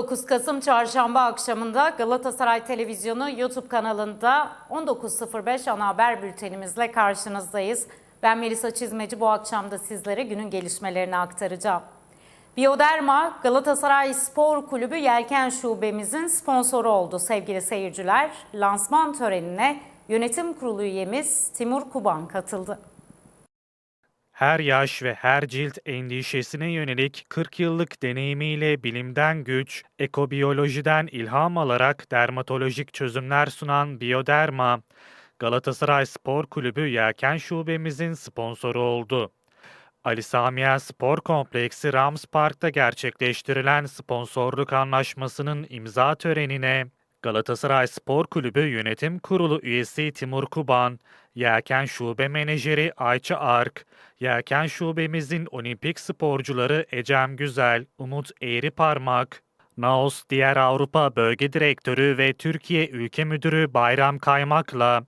19 Kasım Çarşamba akşamında Galatasaray Televizyonu YouTube kanalında 19.05 ana haber bültenimizle karşınızdayız. Ben Melisa Çizmeci bu akşam da sizlere günün gelişmelerini aktaracağım. Bioderma Galatasaray Spor Kulübü Yelken Şubemizin sponsoru oldu sevgili seyirciler. Lansman törenine yönetim kurulu üyemiz Timur Kuban katıldı. Her yaş ve her cilt endişesine yönelik 40 yıllık deneyimiyle bilimden güç, ekobiyolojiden ilham alarak dermatolojik çözümler sunan Bioderma, Galatasaray Spor Kulübü Yelken Şubemizin sponsoru oldu. Ali Samiyen Spor Kompleksi Rams Park'ta gerçekleştirilen sponsorluk anlaşmasının imza törenine Galatasaray Spor Kulübü Yönetim Kurulu üyesi Timur Kuban, Yelken Şube Menajeri Ayça Ark, Yelken Şubemizin olimpik sporcuları Ecem Güzel, Umut Eğriparmak, Naos Diğer Avrupa Bölge Direktörü ve Türkiye Ülke Müdürü Bayram Kaymak'la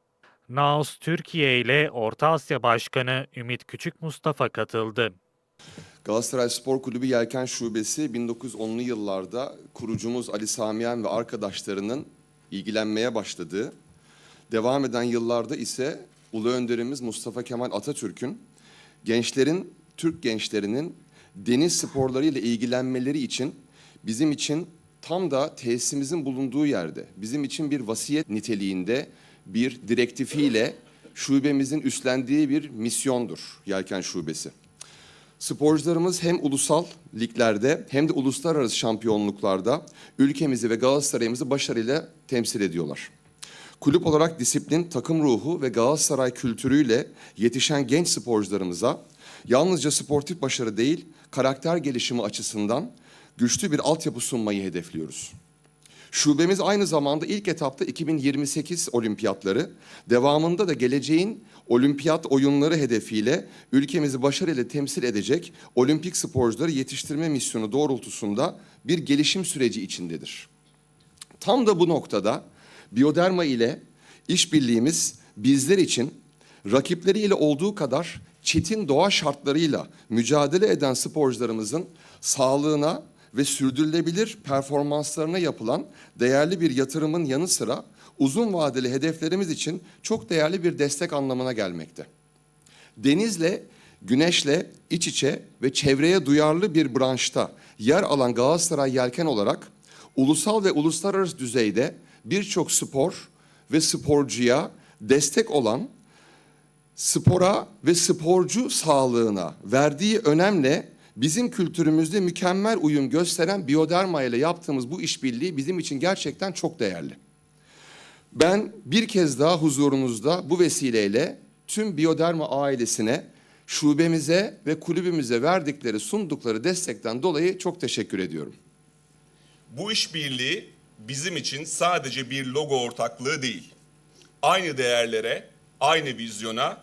Naos Türkiye ile Orta Asya Başkanı Ümit Küçük Mustafa katıldı. Galatasaray Spor Kulübü Yelken Şubesi 1910'lu yıllarda kurucumuz Ali Samiyen ve arkadaşlarının ilgilenmeye başladığı, devam eden yıllarda ise Ulu Önderimiz Mustafa Kemal Atatürk'ün gençlerin, Türk gençlerinin deniz sporları ile ilgilenmeleri için bizim için tam da tesisimizin bulunduğu yerde, bizim için bir vasiyet niteliğinde bir direktifiyle şubemizin üstlendiği bir misyondur Yelken Şubesi. Sporcularımız hem ulusal liglerde hem de uluslararası şampiyonluklarda ülkemizi ve Galatasaray'ımızı başarıyla temsil ediyorlar. Kulüp olarak disiplin, takım ruhu ve Galatasaray kültürüyle yetişen genç sporcularımıza yalnızca sportif başarı değil, karakter gelişimi açısından güçlü bir altyapı sunmayı hedefliyoruz. Şubemiz aynı zamanda ilk etapta 2028 olimpiyatları, devamında da geleceğin olimpiyat oyunları hedefiyle ülkemizi başarıyla temsil edecek olimpik sporcuları yetiştirme misyonu doğrultusunda bir gelişim süreci içindedir. Tam da bu noktada Bioderma ile işbirliğimiz bizler için rakipleriyle olduğu kadar çetin doğa şartlarıyla mücadele eden sporcularımızın sağlığına ve sürdürülebilir performanslarına yapılan değerli bir yatırımın yanı sıra uzun vadeli hedeflerimiz için çok değerli bir destek anlamına gelmekte. Denizle, güneşle iç içe ve çevreye duyarlı bir branşta yer alan Galatasaray Yelken olarak ulusal ve uluslararası düzeyde birçok spor ve sporcuya destek olan spora ve sporcu sağlığına verdiği önemle bizim kültürümüzde mükemmel uyum gösteren Bioderma ile yaptığımız bu işbirliği bizim için gerçekten çok değerli. Ben bir kez daha huzurunuzda bu vesileyle tüm Bioderma ailesine, şubemize ve kulübümüze verdikleri, sundukları destekten dolayı çok teşekkür ediyorum. Bu işbirliği bizim için sadece bir logo ortaklığı değil. Aynı değerlere, aynı vizyona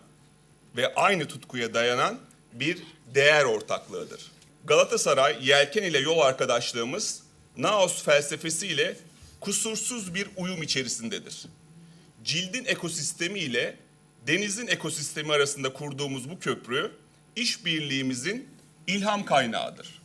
ve aynı tutkuya dayanan bir değer ortaklığıdır. Galatasaray yelken ile yol arkadaşlığımız Naos felsefesi ile kusursuz bir uyum içerisindedir. Cildin ekosistemi ile denizin ekosistemi arasında kurduğumuz bu köprü işbirliğimizin ilham kaynağıdır.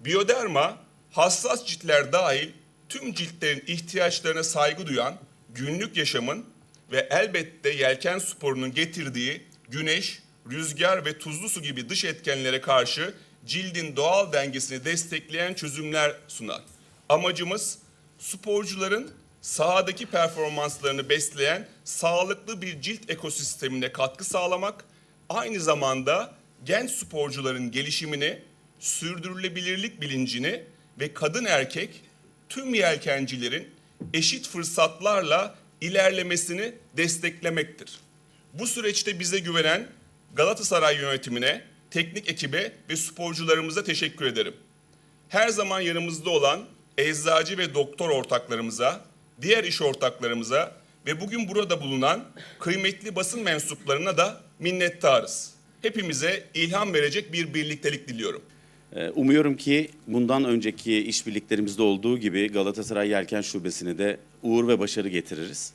Bioderma hassas ciltler dahil tüm ciltlerin ihtiyaçlarına saygı duyan günlük yaşamın ve elbette yelken sporunun getirdiği güneş, rüzgar ve tuzlu su gibi dış etkenlere karşı cildin doğal dengesini destekleyen çözümler sunar. Amacımız sporcuların sahadaki performanslarını besleyen sağlıklı bir cilt ekosistemine katkı sağlamak, aynı zamanda genç sporcuların gelişimini, sürdürülebilirlik bilincini ve kadın erkek tüm yelkencilerin eşit fırsatlarla ilerlemesini desteklemektir. Bu süreçte bize güvenen Galatasaray yönetimine, teknik ekibe ve sporcularımıza teşekkür ederim. Her zaman yanımızda olan eczacı ve doktor ortaklarımıza, diğer iş ortaklarımıza ve bugün burada bulunan kıymetli basın mensuplarına da minnettarız. Hepimize ilham verecek bir birliktelik diliyorum. Ee, Umuyorum ki bundan önceki işbirliklerimizde olduğu gibi Galatasaray Yelken Şubesi'ne de uğur ve başarı getiririz.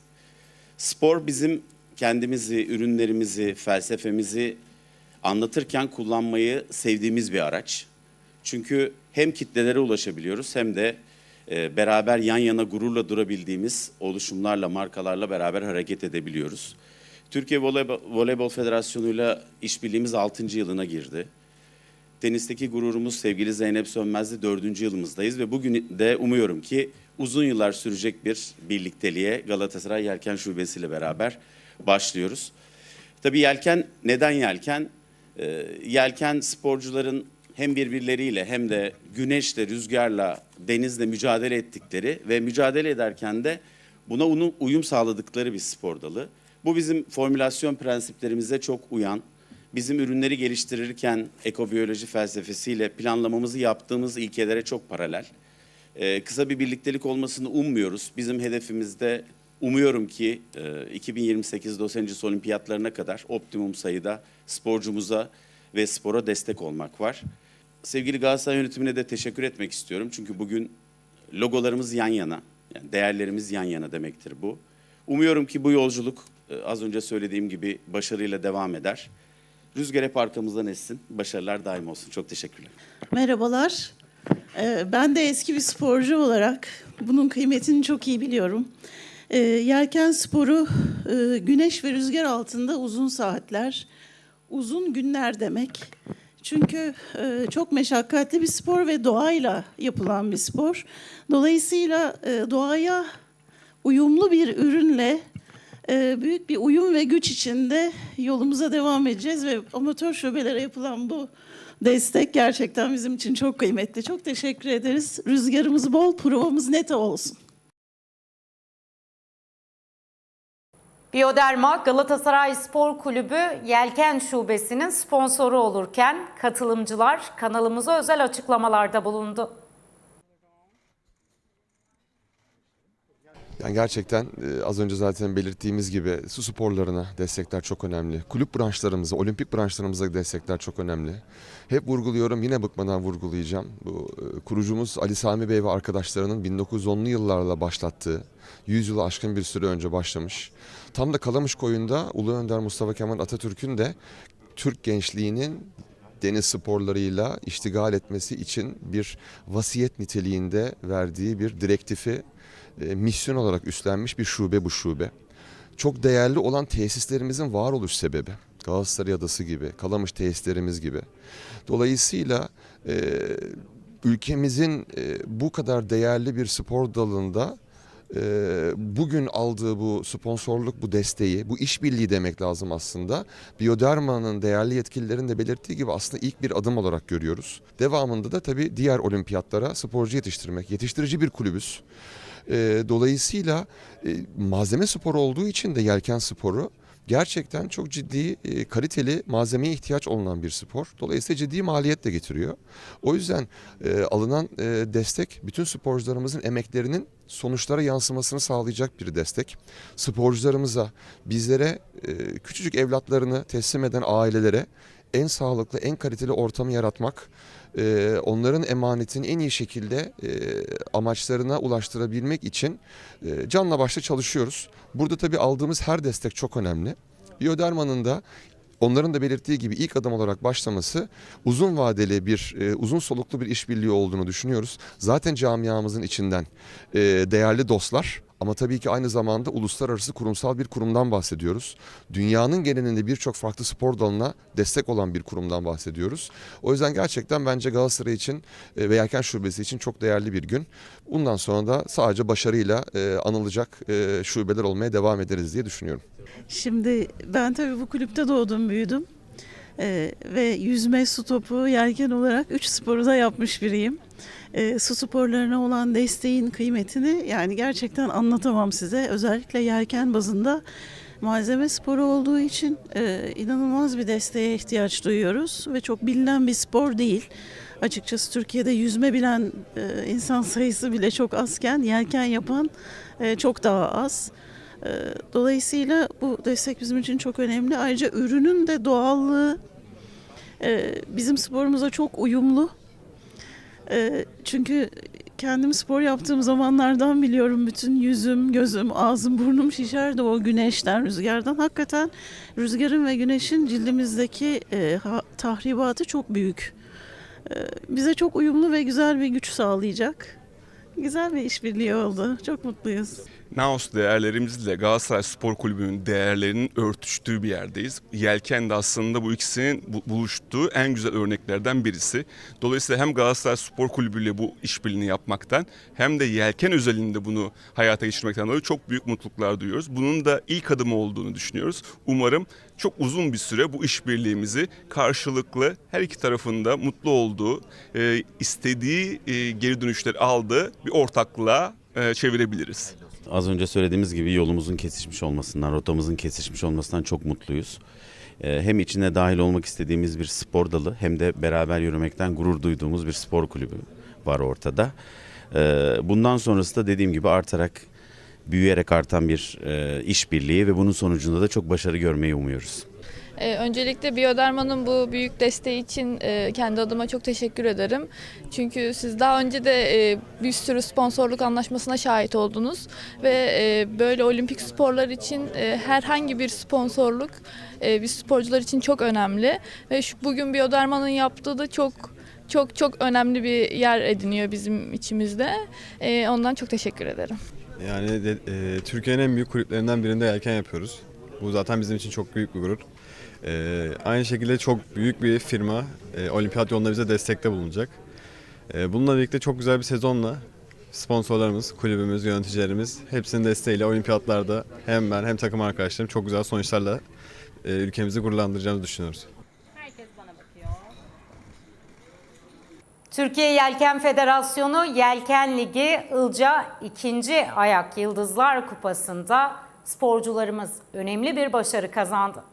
Spor bizim kendimizi, ürünlerimizi, felsefemizi anlatırken kullanmayı sevdiğimiz bir araç. Çünkü hem kitlelere ulaşabiliyoruz hem de e, beraber yan yana gururla durabildiğimiz oluşumlarla, markalarla beraber hareket edebiliyoruz. Türkiye Voleybol, Federasyonu'yla işbirliğimiz 6. yılına girdi. Tenisteki gururumuz sevgili Zeynep Sönmez'de dördüncü yılımızdayız ve bugün de umuyorum ki uzun yıllar sürecek bir birlikteliğe Galatasaray Yelken Şubesi ile beraber başlıyoruz. Tabii yelken neden yelken? Ee, yelken sporcuların hem birbirleriyle hem de güneşle, rüzgarla, denizle mücadele ettikleri ve mücadele ederken de buna uyum sağladıkları bir spor dalı. Bu bizim formülasyon prensiplerimize çok uyan, bizim ürünleri geliştirirken ekobiyoloji felsefesiyle planlamamızı yaptığımız ilkelere çok paralel. Ee, kısa bir birliktelik olmasını ummuyoruz. Bizim hedefimizde umuyorum ki e, 2028 Los Angeles Olimpiyatlarına kadar optimum sayıda sporcumuza ve spora destek olmak var. Sevgili Galatasaray yönetimine de teşekkür etmek istiyorum. Çünkü bugün logolarımız yan yana, yani değerlerimiz yan yana demektir bu. Umuyorum ki bu yolculuk e, az önce söylediğim gibi başarıyla devam eder. Rüzgar hep arkamızdan essin. Başarılar daim olsun. Çok teşekkürler. Merhabalar. Ee, Ben de eski bir sporcu olarak bunun kıymetini çok iyi biliyorum. Ee, Yelken sporu e, güneş ve rüzgar altında uzun saatler, uzun günler demek. Çünkü e, çok meşakkatli bir spor ve doğayla yapılan bir spor. Dolayısıyla e, doğaya uyumlu bir ürünle e, büyük bir uyum ve güç içinde yolumuza devam edeceğiz ve amatör şubelere yapılan bu destek gerçekten bizim için çok kıymetli. Çok teşekkür ederiz. Rüzgarımız bol, provamız net olsun. Bioderma Galatasaray Spor Kulübü Yelken Şubesi'nin sponsoru olurken katılımcılar kanalımıza özel açıklamalarda bulundu. Yani gerçekten e, az önce zaten belirttiğimiz gibi su sporlarına destekler çok önemli. Kulüp branşlarımıza, olimpik branşlarımıza destekler çok önemli. Hep vurguluyorum, yine bıkmadan vurgulayacağım. Bu e, kurucumuz Ali Sami Bey ve arkadaşlarının 1910'lu yıllarla başlattığı, 100 yılı aşkın bir süre önce başlamış. Tam da Kalamış Koyun'da Ulu Önder Mustafa Kemal Atatürk'ün de Türk gençliğinin deniz sporlarıyla iştigal etmesi için bir vasiyet niteliğinde verdiği bir direktifi e, misyon olarak üstlenmiş bir şube bu şube. Çok değerli olan tesislerimizin varoluş sebebi. Galatasaray Adası gibi, Kalamış tesislerimiz gibi. Dolayısıyla e, ülkemizin e, bu kadar değerli bir spor dalında e, bugün aldığı bu sponsorluk, bu desteği, bu işbirliği demek lazım aslında. Bioderma'nın değerli yetkililerin de belirttiği gibi aslında ilk bir adım olarak görüyoruz. Devamında da tabii diğer olimpiyatlara sporcu yetiştirmek. Yetiştirici bir kulübüz. E, dolayısıyla e, malzeme sporu olduğu için de yelken sporu gerçekten çok ciddi e, kaliteli malzemeye ihtiyaç olunan bir spor. Dolayısıyla ciddi maliyet de getiriyor. O yüzden e, alınan e, destek bütün sporcularımızın emeklerinin sonuçlara yansımasını sağlayacak bir destek. Sporcularımıza, bizlere, e, küçücük evlatlarını teslim eden ailelere en sağlıklı, en kaliteli ortamı yaratmak, e, onların emanetini en iyi şekilde e, amaçlarına ulaştırabilmek için e, canla başla çalışıyoruz. Burada tabii aldığımız her destek çok önemli. Bioderma'nın da onların da belirttiği gibi ilk adım olarak başlaması uzun vadeli bir, e, uzun soluklu bir işbirliği olduğunu düşünüyoruz. Zaten camiamızın içinden e, değerli dostlar ama tabii ki aynı zamanda uluslararası kurumsal bir kurumdan bahsediyoruz. Dünyanın genelinde birçok farklı spor dalına destek olan bir kurumdan bahsediyoruz. O yüzden gerçekten bence Galatasaray için e, ve Yelken Şubesi için çok değerli bir gün. Bundan sonra da sadece başarıyla e, anılacak e, şubeler olmaya devam ederiz diye düşünüyorum. Şimdi ben tabii bu kulüpte doğdum, büyüdüm. Ee, ve yüzme, su topu, yelken olarak üç sporu da yapmış biriyim. Ee, su sporlarına olan desteğin kıymetini yani gerçekten anlatamam size. Özellikle yelken bazında malzeme sporu olduğu için e, inanılmaz bir desteğe ihtiyaç duyuyoruz ve çok bilinen bir spor değil. Açıkçası Türkiye'de yüzme bilen e, insan sayısı bile çok azken yelken yapan e, çok daha az. E, Dolayısıyla bu destek bizim için çok önemli. Ayrıca ürünün de doğallığı e, bizim sporumuza çok uyumlu. E, Çünkü kendim spor yaptığım zamanlardan biliyorum bütün yüzüm, gözüm, ağzım, burnum şişerdi o güneşten, rüzgardan. Hakikaten rüzgarın ve güneşin cildimizdeki e, tahribatı çok büyük. Bize çok uyumlu ve güzel bir güç sağlayacak. Güzel bir işbirliği oldu. Çok mutluyuz. Naos değerlerimizle Galatasaray Spor Kulübü'nün değerlerinin örtüştüğü bir yerdeyiz. Yelken de aslında bu ikisinin bu- buluştuğu en güzel örneklerden birisi. Dolayısıyla hem Galatasaray Spor Kulübü ile bu işbirliğini yapmaktan hem de yelken özelinde bunu hayata geçirmekten dolayı çok büyük mutluluklar duyuyoruz. Bunun da ilk adımı olduğunu düşünüyoruz. Umarım çok uzun bir süre bu işbirliğimizi karşılıklı her iki tarafında mutlu olduğu, e, istediği e, geri dönüşleri aldığı bir ortaklığa çevirebiliriz. Az önce söylediğimiz gibi yolumuzun kesişmiş olmasından, rotamızın kesişmiş olmasından çok mutluyuz. Ee, Hem içine dahil olmak istediğimiz bir spor dalı hem de beraber yürümekten gurur duyduğumuz bir spor kulübü var ortada. Ee, Bundan sonrası da dediğim gibi artarak, büyüyerek artan bir e, işbirliği ve bunun sonucunda da çok başarı görmeyi umuyoruz. Ee, öncelikle Bioderma'nın bu büyük desteği için e, kendi adıma çok teşekkür ederim. Çünkü siz daha önce de e, bir sürü sponsorluk anlaşmasına şahit oldunuz ve e, böyle olimpik sporlar için e, herhangi bir sponsorluk e, biz sporcular için çok önemli ve şu, bugün Bioderma'nın yaptığı da çok çok çok önemli bir yer ediniyor bizim içimizde. E, ondan çok teşekkür ederim. Yani e, Türkiye'nin en büyük kulüplerinden birinde yelken yapıyoruz. Bu zaten bizim için çok büyük bir gurur. E, aynı şekilde çok büyük bir firma e, olimpiyat yolunda bize destekte bulunacak. E, bununla birlikte çok güzel bir sezonla sponsorlarımız, kulübümüz, yöneticilerimiz hepsinin desteğiyle olimpiyatlarda hem ben hem takım arkadaşlarım çok güzel sonuçlarla e, ülkemizi gururlandıracağımızı düşünüyoruz. Türkiye Yelken Federasyonu Yelken Ligi Ilca 2. Ayak Yıldızlar Kupası'nda sporcularımız önemli bir başarı kazandı.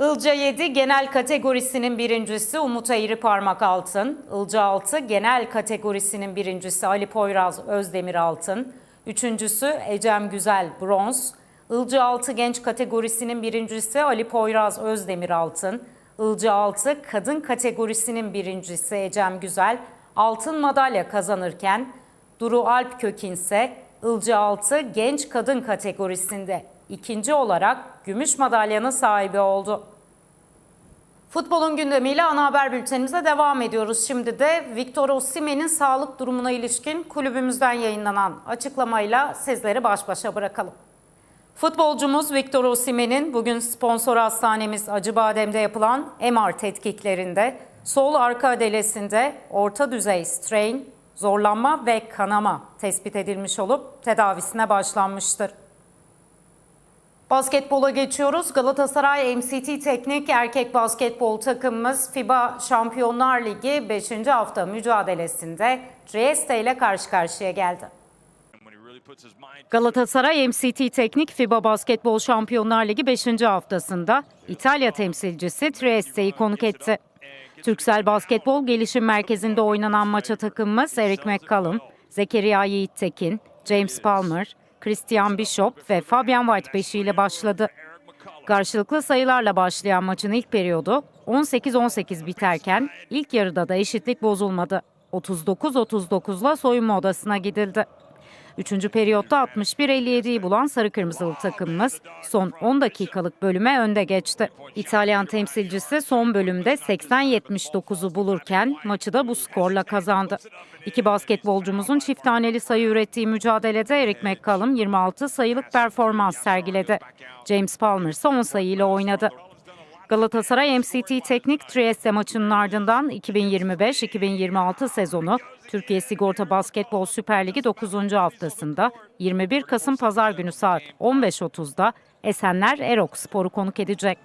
Ilca 7 genel kategorisinin birincisi Umut Eğri Parmak Altın. Ilca 6 genel kategorisinin birincisi Ali Poyraz Özdemir Altın. Üçüncüsü Ecem Güzel Bronz. Ilca 6 genç kategorisinin birincisi Ali Poyraz Özdemir Altın. Ilca 6 kadın kategorisinin birincisi Ecem Güzel altın madalya kazanırken Duru Alp Kökin ise Ilca 6 genç kadın kategorisinde ikinci olarak gümüş madalyanın sahibi oldu. Futbolun gündemiyle ana haber bültenimize devam ediyoruz. Şimdi de Victor Osimhen'in sağlık durumuna ilişkin kulübümüzden yayınlanan açıklamayla sizleri baş başa bırakalım. Futbolcumuz Victor Osimhen'in bugün sponsor hastanemiz Acıbadem'de yapılan MR tetkiklerinde sol arka adelesinde orta düzey strain, zorlanma ve kanama tespit edilmiş olup tedavisine başlanmıştır. Basketbola geçiyoruz. Galatasaray MCT Teknik Erkek Basketbol takımımız FIBA Şampiyonlar Ligi 5. hafta mücadelesinde Trieste ile karşı karşıya geldi. Galatasaray MCT Teknik FIBA Basketbol Şampiyonlar Ligi 5. haftasında İtalya temsilcisi Trieste'yi konuk etti. Türksel Basketbol Gelişim Merkezi'nde oynanan maça takımımız Eric McCallum, Zekeriya Yiğittekin, James Palmer, Christian Bishop ve Fabian White beşiyle başladı. Karşılıklı sayılarla başlayan maçın ilk periyodu 18-18 biterken ilk yarıda da eşitlik bozulmadı. 39-39'la soyunma odasına gidildi. Üçüncü periyotta 61-57'yi bulan sarı kırmızılı takımımız son 10 dakikalık bölüme önde geçti. İtalyan temsilcisi son bölümde 80-79'u bulurken maçı da bu skorla kazandı. İki basketbolcumuzun çift taneli sayı ürettiği mücadelede Eric McCallum 26 sayılık performans sergiledi. James Palmer ise 10 sayıyla oynadı. Galatasaray MCT Teknik Trieste maçının ardından 2025-2026 sezonu Türkiye Sigorta Basketbol Süper Ligi 9. haftasında 21 Kasım Pazar günü saat 15.30'da Esenler Erok Spor'u konuk edecek.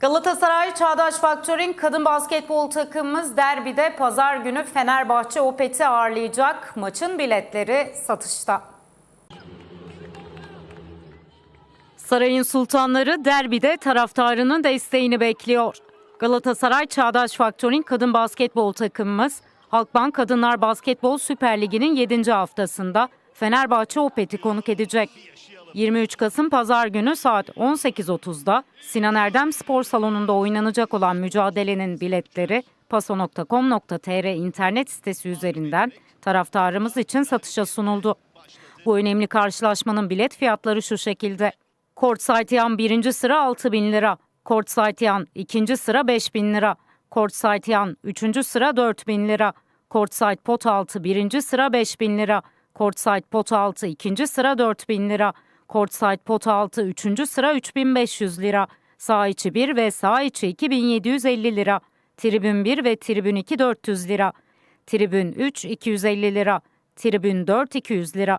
Galatasaray Çağdaş Faktör'ün kadın basketbol takımımız derbide pazar günü Fenerbahçe Opet'i ağırlayacak. Maçın biletleri satışta. Sarayın sultanları derbide taraftarının desteğini bekliyor. Galatasaray Çağdaş Faktör'ün kadın basketbol takımımız Halkbank Kadınlar Basketbol Süper Ligi'nin 7. haftasında Fenerbahçe Opet'i konuk edecek. 23 Kasım Pazar günü saat 18.30'da Sinan Erdem Spor Salonu'nda oynanacak olan mücadelenin biletleri paso.com.tr internet sitesi üzerinden taraftarımız için satışa sunuldu. Bu önemli karşılaşmanın bilet fiyatları şu şekilde. Courtside yan birinci sıra 6 bin lira. Courtside Yan ikinci sıra 5000 lira. Courtside Yan üçüncü sıra 4000 lira. Courtside Pot altı birinci sıra 5000 lira. Courtside Pot altı ikinci sıra 4000 lira. Courtside Pot altı üçüncü sıra 3500 lira. Sağ içi 1 ve sağ içi 2750 lira. Tribün 1 ve tribün 2 400 lira. Tribün 3 250 lira. Tribün 4 200 lira.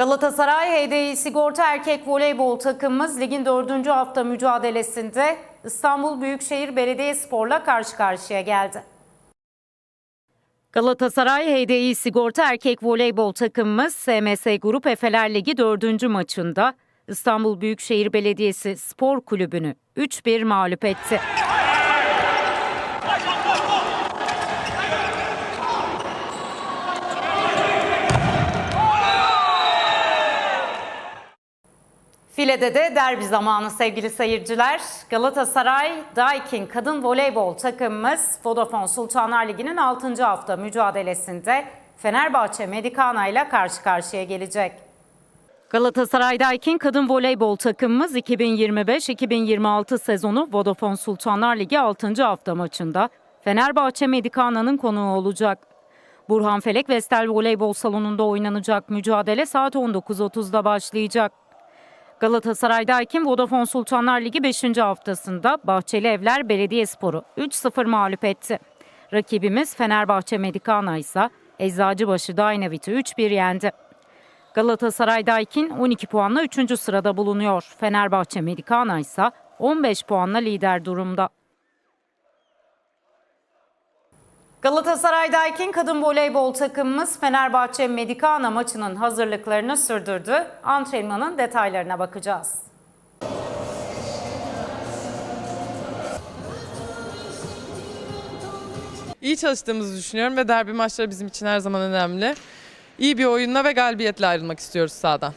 Galatasaray HDI Sigorta Erkek Voleybol takımımız ligin 4. hafta mücadelesinde İstanbul Büyükşehir Belediyespor'la karşı karşıya geldi. Galatasaray HDI Sigorta Erkek Voleybol takımımız SMS Grup Efeler Ligi 4. maçında İstanbul Büyükşehir Belediyesi Spor Kulübü'nü 3-1 mağlup etti. File'de de derbi zamanı sevgili seyirciler. Galatasaray Daikin Kadın Voleybol takımımız Vodafone Sultanlar Ligi'nin 6. hafta mücadelesinde Fenerbahçe Medikana ile karşı karşıya gelecek. Galatasaray Daikin Kadın Voleybol takımımız 2025-2026 sezonu Vodafone Sultanlar Ligi 6. hafta maçında Fenerbahçe Medikana'nın konuğu olacak. Burhan Felek Vestel Voleybol Salonu'nda oynanacak mücadele saat 19.30'da başlayacak. Galatasaray'dayken Vodafone Sultanlar Ligi 5. haftasında Bahçeli Evler Belediyespor'u 3-0 mağlup etti. Rakibimiz Fenerbahçe Medikana ise Eczacıbaşı Dynavit'i 3-1 yendi. Galatasaray'dayken 12 puanla 3. sırada bulunuyor. Fenerbahçe Medikana ise 15 puanla lider durumda. Galatasaray'dayken kadın voleybol takımımız Fenerbahçe Medikana maçının hazırlıklarını sürdürdü. Antrenmanın detaylarına bakacağız. İyi çalıştığımızı düşünüyorum ve derbi maçları bizim için her zaman önemli. İyi bir oyunla ve galibiyetle ayrılmak istiyoruz sahadan.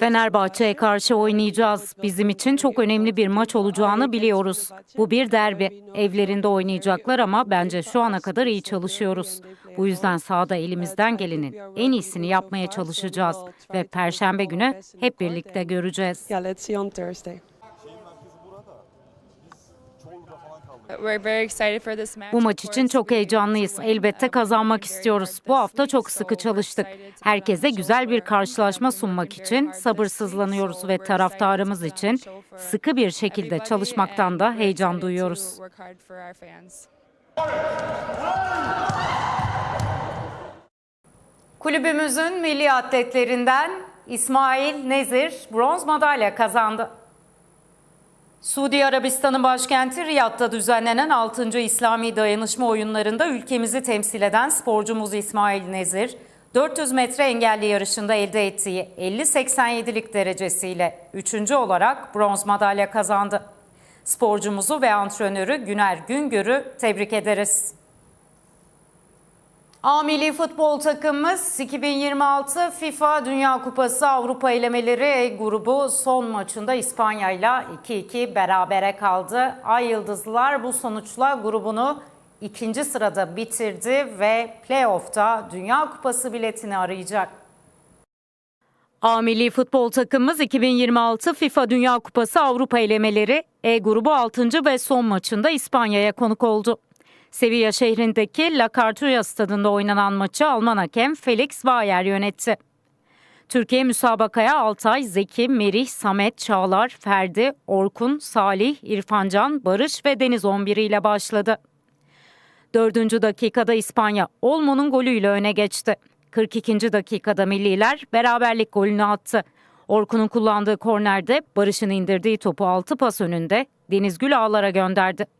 Fenerbahçe'ye karşı oynayacağız. Bizim için çok önemli bir maç olacağını biliyoruz. Bu bir derbi. Evlerinde oynayacaklar ama bence şu ana kadar iyi çalışıyoruz. Bu yüzden sahada elimizden gelenin en iyisini yapmaya çalışacağız ve perşembe günü hep birlikte göreceğiz. Bu maç için çok heyecanlıyız. Elbette kazanmak istiyoruz. Bu hafta çok sıkı çalıştık. Herkese güzel bir karşılaşma sunmak için sabırsızlanıyoruz ve taraftarımız için sıkı bir şekilde çalışmaktan da heyecan duyuyoruz. Kulübümüzün milli atletlerinden İsmail Nezir bronz madalya kazandı. Suudi Arabistan'ın başkenti Riyad'da düzenlenen 6. İslami Dayanışma Oyunları'nda ülkemizi temsil eden sporcumuz İsmail Nezir, 400 metre engelli yarışında elde ettiği 50-87'lik derecesiyle 3. olarak bronz madalya kazandı. Sporcumuzu ve antrenörü Güner Güngör'ü tebrik ederiz. A milli futbol takımımız 2026 FIFA Dünya Kupası Avrupa elemeleri grubu son maçında İspanya ile 2-2 berabere kaldı. Ay Yıldızlılar bu sonuçla grubunu ikinci sırada bitirdi ve playoff'ta Dünya Kupası biletini arayacak. A milli futbol takımımız 2026 FIFA Dünya Kupası Avrupa elemeleri E grubu 6. ve son maçında İspanya'ya konuk oldu. Sevilla şehrindeki La Cartuja stadında oynanan maçı Alman hakem Felix Bayer yönetti. Türkiye müsabakaya Altay, Zeki, Merih, Samet, Çağlar, Ferdi, Orkun, Salih, İrfancan, Barış ve Deniz 11 ile başladı. Dördüncü dakikada İspanya Olmo'nun golüyle öne geçti. 42. dakikada milliler beraberlik golünü attı. Orkun'un kullandığı kornerde Barış'ın indirdiği topu 6 pas önünde Deniz Gül ağlara gönderdi.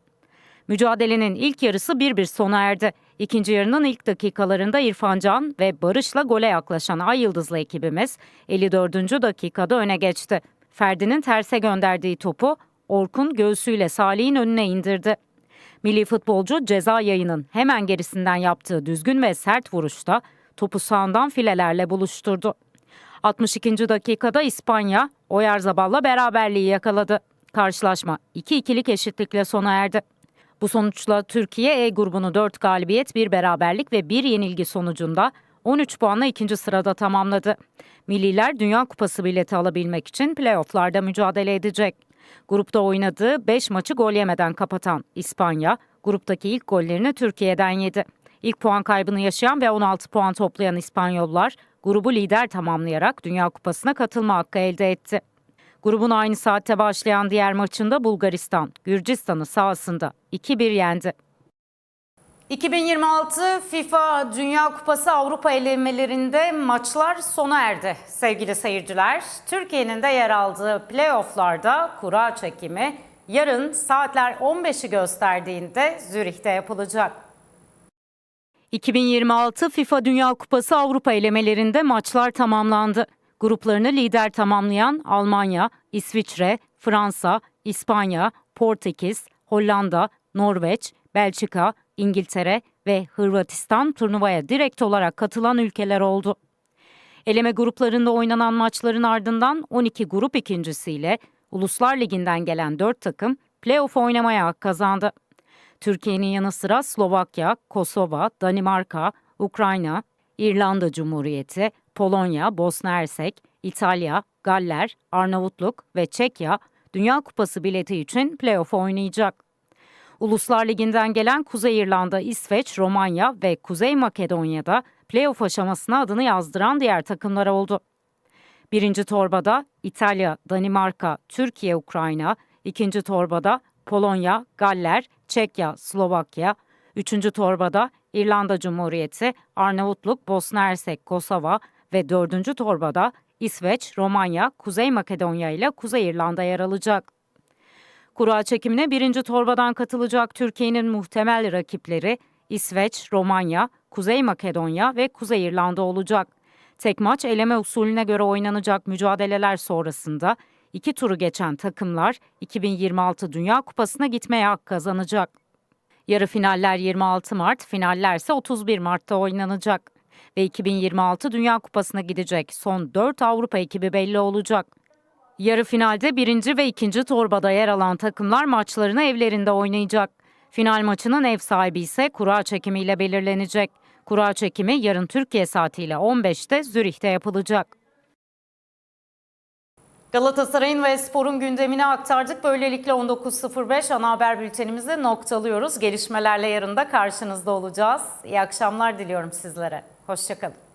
Mücadelenin ilk yarısı 1-1 sona erdi. İkinci yarının ilk dakikalarında İrfan Can ve Barış'la gole yaklaşan Ay Yıldızlı ekibimiz 54. dakikada öne geçti. Ferdi'nin terse gönderdiği topu Orkun göğsüyle Salih'in önüne indirdi. Milli futbolcu ceza yayının hemen gerisinden yaptığı düzgün ve sert vuruşta topu sağından filelerle buluşturdu. 62. dakikada İspanya Oyarzabal'la beraberliği yakaladı. Karşılaşma 2-2'lik eşitlikle sona erdi. Bu sonuçla Türkiye E grubunu 4 galibiyet, 1 beraberlik ve 1 yenilgi sonucunda 13 puanla ikinci sırada tamamladı. Milliler Dünya Kupası bileti alabilmek için playofflarda mücadele edecek. Grupta oynadığı 5 maçı gol yemeden kapatan İspanya, gruptaki ilk gollerini Türkiye'den yedi. İlk puan kaybını yaşayan ve 16 puan toplayan İspanyollar, grubu lider tamamlayarak Dünya Kupası'na katılma hakkı elde etti. Grubun aynı saatte başlayan diğer maçında Bulgaristan, Gürcistan'ı sahasında 2-1 yendi. 2026 FIFA Dünya Kupası Avrupa elemelerinde maçlar sona erdi sevgili seyirciler. Türkiye'nin de yer aldığı playofflarda kura çekimi yarın saatler 15'i gösterdiğinde Zürih'te yapılacak. 2026 FIFA Dünya Kupası Avrupa elemelerinde maçlar tamamlandı. Gruplarını lider tamamlayan Almanya, İsviçre, Fransa, İspanya, Portekiz, Hollanda, Norveç, Belçika, İngiltere ve Hırvatistan turnuvaya direkt olarak katılan ülkeler oldu. Eleme gruplarında oynanan maçların ardından 12 grup ikincisiyle Uluslar Ligi'nden gelen 4 takım playoff oynamaya hak kazandı. Türkiye'nin yanı sıra Slovakya, Kosova, Danimarka, Ukrayna, İrlanda Cumhuriyeti, Polonya, Bosna Hersek, İtalya, Galler, Arnavutluk ve Çekya Dünya Kupası bileti için playoff oynayacak. Uluslar Ligi'nden gelen Kuzey İrlanda, İsveç, Romanya ve Kuzey Makedonya'da playoff aşamasına adını yazdıran diğer takımlar oldu. Birinci torbada İtalya, Danimarka, Türkiye, Ukrayna, ikinci torbada Polonya, Galler, Çekya, Slovakya, üçüncü torbada İrlanda Cumhuriyeti, Arnavutluk, Bosna Hersek, Kosova ve dördüncü torbada İsveç, Romanya, Kuzey Makedonya ile Kuzey İrlanda yer alacak. Kura çekimine birinci torbadan katılacak Türkiye'nin muhtemel rakipleri İsveç, Romanya, Kuzey Makedonya ve Kuzey İrlanda olacak. Tek maç eleme usulüne göre oynanacak mücadeleler sonrasında iki turu geçen takımlar 2026 Dünya Kupası'na gitmeye hak kazanacak. Yarı finaller 26 Mart, finaller ise 31 Mart'ta oynanacak. Ve 2026 Dünya Kupası'na gidecek son 4 Avrupa ekibi belli olacak. Yarı finalde birinci ve ikinci torbada yer alan takımlar maçlarını evlerinde oynayacak. Final maçının ev sahibi ise kura çekimiyle belirlenecek. Kura çekimi yarın Türkiye saatiyle 15'te Zürih'te yapılacak. Galatasaray'ın ve sporun gündemini aktardık. Böylelikle 19.05 ana haber bültenimizi noktalıyoruz. Gelişmelerle yarın da karşınızda olacağız. İyi akşamlar diliyorum sizlere. Hoşçakalın.